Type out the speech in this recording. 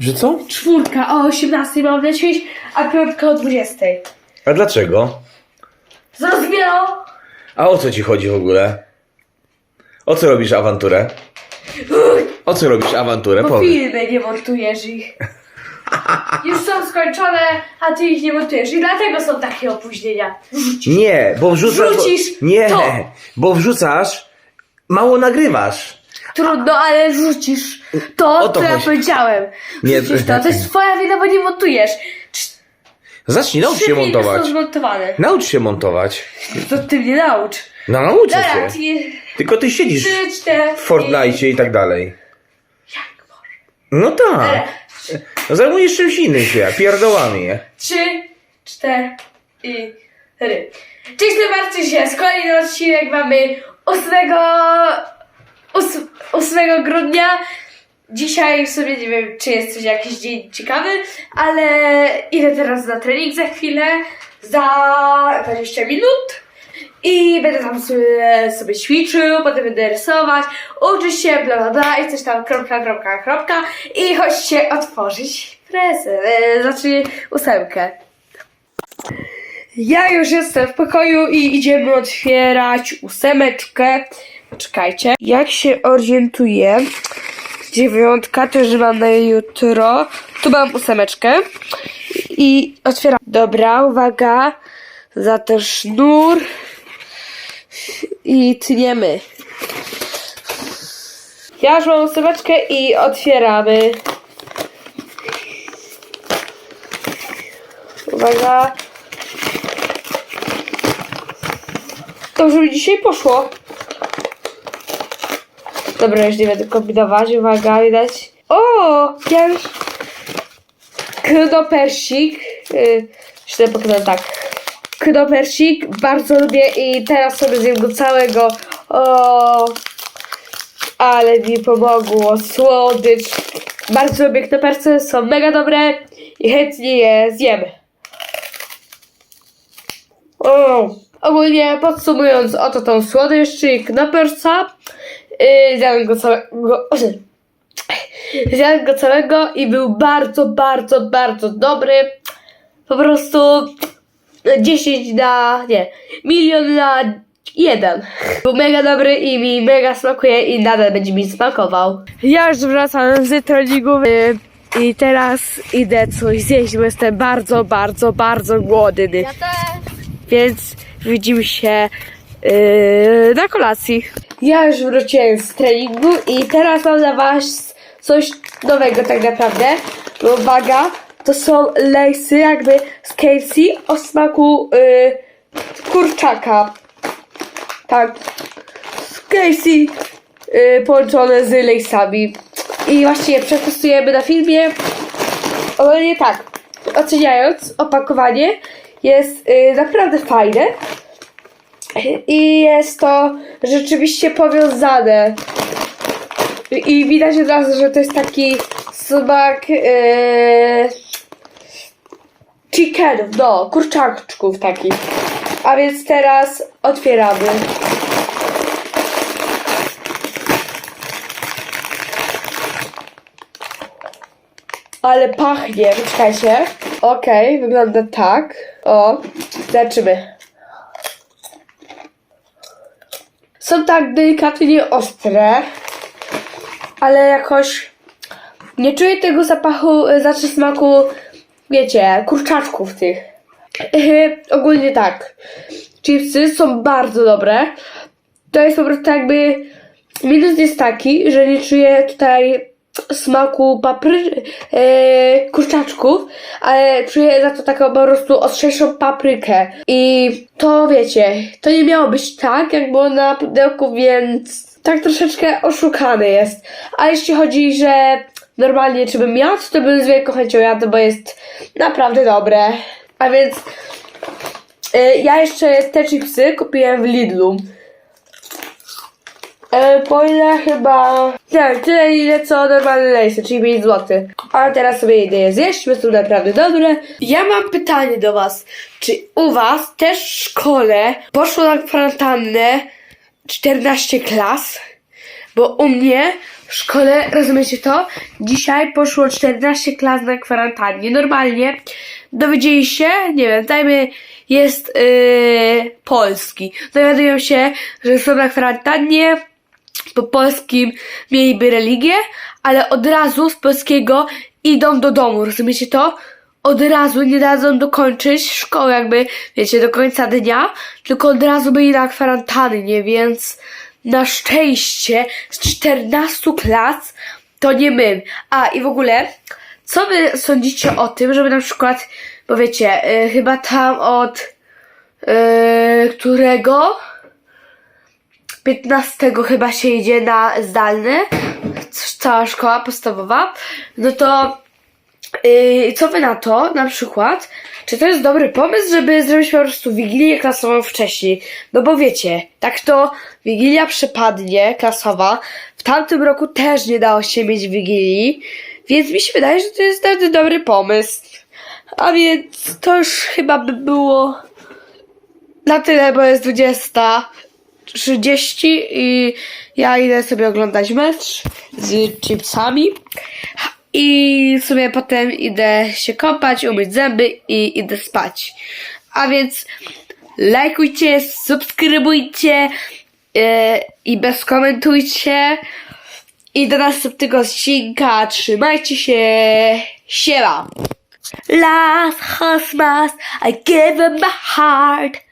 Że co? Czwórka o 18 mam lecieć, a piątka o 20. A dlaczego? Zrozumiano? A o co ci chodzi w ogóle? O co robisz awanturę? O co robisz awanturę? Bo Powiedz. filmy nie montujesz ich. Już są skończone, a ty ich nie montujesz i dlatego są takie opóźnienia. Nie, bo wrzucasz. Wrzucisz bo, Nie, to. bo wrzucasz, mało nagrywasz. Trudno, ale rzucisz to, O to co ja chodzi. powiedziałem. Nie, Rzucisz to, to jest twoja wina, bo nie montujesz. Trz- Zacznij, naucz Trzy się filmy montować. są zmontowane. Naucz się montować. To ty mnie naucz. No nauczę Dobra, się. ty... Tylko ty siedzisz Trzy, cztery... w Fortnite i tak dalej. Jak może? No tak. No zajmujesz czymś innym się, pierdołami. Trzy, cztery... Cześć, to martwcie się. Z kolejny odcinek mamy 8... 8, 8 grudnia. Dzisiaj w sumie nie wiem, czy jest coś jakiś dzień ciekawy, ale idę teraz na trening za chwilę, za 20 minut i będę tam sobie, sobie ćwiczył, potem będę rysować, uczyć się, bla bla bla i coś tam, kropka, kropka, kropka i chodźcie otworzyć prezent, znaczy ósemkę. Ja już jestem w pokoju i idziemy otwierać ósemeczkę. Czekajcie. Jak się orientuję, dziewiątka też mam na jutro. Tu mam ósemeczkę. I otwieram. Dobra, uwaga. Za ten sznur. I tniemy. Ja już mam ósemeczkę i otwieramy. Uwaga. Dobrze mi dzisiaj poszło. Dobra, już nie będę kombinować. Uwaga, widać. O! Już... Knopersik. Yy, źle pokazałem tak. Knopersik. Bardzo lubię i teraz sobie zjem go całego. O! Ale mi pomogło. Słodycz. Bardzo lubię knopersy. Są mega dobre i chętnie je zjem. O, ogólnie podsumując, oto tą słodycz, czyli knopersa. Yy, zjadłem go całego. Zjadłem go całego i był bardzo, bardzo, bardzo dobry. Po prostu 10 na. nie, milion na jeden. Był mega dobry i mi mega smakuje i nadal będzie mi smakował. Ja już wracam z treningu yy, i teraz idę coś zjeść, bo jestem bardzo, bardzo, bardzo głodny. Ja też. Więc widzimy się yy, na kolacji. Ja już wróciłem z treningu i teraz mam dla Was coś nowego tak naprawdę. Bo uwaga, to są lejsy jakby z KFC o smaku yy, kurczaka. Tak. Z KFC yy, połączone z lejsami. I właśnie je przetestujemy na filmie. Ogólnie tak, oceniając opakowanie, jest y, naprawdę fajne i jest to rzeczywiście powiązane. I widać od razu, że to jest taki smak yy, chickenów, no, kurczaczków takich. A więc teraz otwieramy. Ale pachnie, czekajcie. Okej, wygląda tak. O, zobaczymy. Są tak delikatnie ostre, ale jakoś nie czuję tego zapachu, e, znaczy smaku, wiecie, kurczaczków tych. Ogólnie tak. Chipsy są bardzo dobre. To jest po prostu jakby minus jest taki, że nie czuję tutaj smaku papry, e, kurczaczków, ale czuję za to taką po prostu ostrzejszą paprykę. I to wiecie, to nie miało być tak, jak było na pudełku, więc tak troszeczkę oszukany jest. A jeśli chodzi, że normalnie czy bym jadł, to bym z wielką chęcią jadł, bo jest naprawdę dobre. A więc e, ja jeszcze te chipsy kupiłem w Lidlu. E, po ile chyba... Nie, tyle ile co normalne lejsy, czyli 5 zł. Ale teraz sobie idę je zjeść, bo są naprawdę dobre. Ja mam pytanie do was. Czy u was też w szkole poszło na kwarantannę 14 klas? Bo u mnie w szkole, rozumiecie to? Dzisiaj poszło 14 klas na kwarantannie. Normalnie dowiedzieli się, nie wiem, dajmy, jest yy, polski. Dowiadują się, że są na kwarantannie, po polskim mieliby religię, ale od razu z polskiego idą do domu, rozumiecie to? Od razu nie dadzą dokończyć szkoły, jakby, wiecie, do końca dnia, tylko od razu byli na kwarantannie, więc na szczęście z 14 klas to nie my. A i w ogóle, co wy sądzicie o tym, żeby na przykład, bo wiecie, y, chyba tam od y, którego? 15 chyba się idzie na zdalne, c- cała szkoła podstawowa, no to yy, co wy na to, na przykład, czy to jest dobry pomysł, żeby zrobić po prostu wigilię klasową wcześniej? No bo wiecie, tak to wigilia przypadnie klasowa, w tamtym roku też nie dało się mieć wigilii, więc mi się wydaje, że to jest naprawdę dobry pomysł. A więc to już chyba by było na tyle, bo jest 20. 30 i ja idę sobie oglądać mecz z chipsami. I w sumie potem idę się kąpać, umyć zęby i idę spać. A więc lajkujcie, subskrybujcie yy, i bezkomentujcie. I do następnego odcinka. Trzymajcie się, siema! Last Christmas I gave him my heart